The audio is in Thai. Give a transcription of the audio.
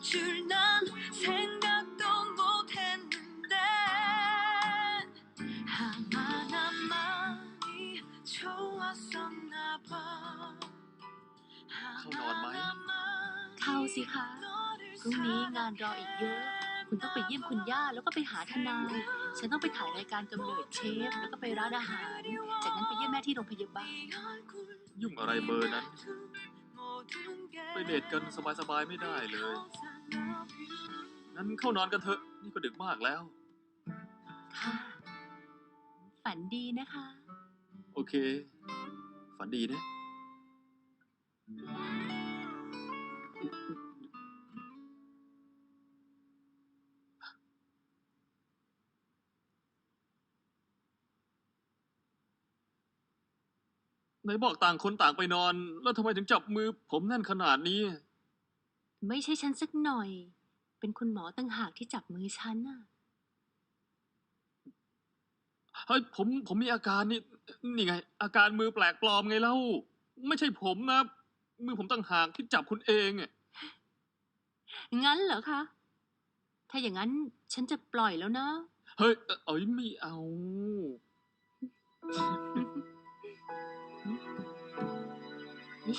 줄 난 생각도 못했는데 하나하나만이 좋았었나 봐 เข้านอนไหม เข้าสิคะ พรุ่งนี้งานรออีกเยอะ คุณต้องไปเยี่ยมคุณย่าแล้วก็ไปหาทนาย ฉันต้องไปถ่ายรายการกำเนิดเชฟ แล้วก็ไปร้านอาหาร จากนั้นไปเยี่ยมแม่ที่โรงพยาบาล ยุ่งอะไรเบอร์นั้น ไป เดทกันสบายๆไม่ได้เลย งั้นเข้านอนกันเถอะ นี่ก็ดึกมากแล้ว ค่ะ ฝันดีนะคะ โอเค ฝันดีนะ ไหนบอกต่างคนต่างไปนอน แล้วทำไมถึงจับมือผมแน่นขนาดนี้ ไม่ใช่ฉันสักหน่อย เป็นคุณหมอตั้งหากที่จับมือฉันน่ะ เฮ้ยผมผมมีอาการนี่นี่ไง อาการมือแปลกปลอมไงเล่า ไม่ใช่ผมนะ มือผมตั้งหากที่จับคุณเองอะงั้นเหรอคะ ถ้าอย่างนั้นฉันจะปล่อยแล้วนะ เฮ้ยเอ่อเอ้ยไม่เอา เฮ้ย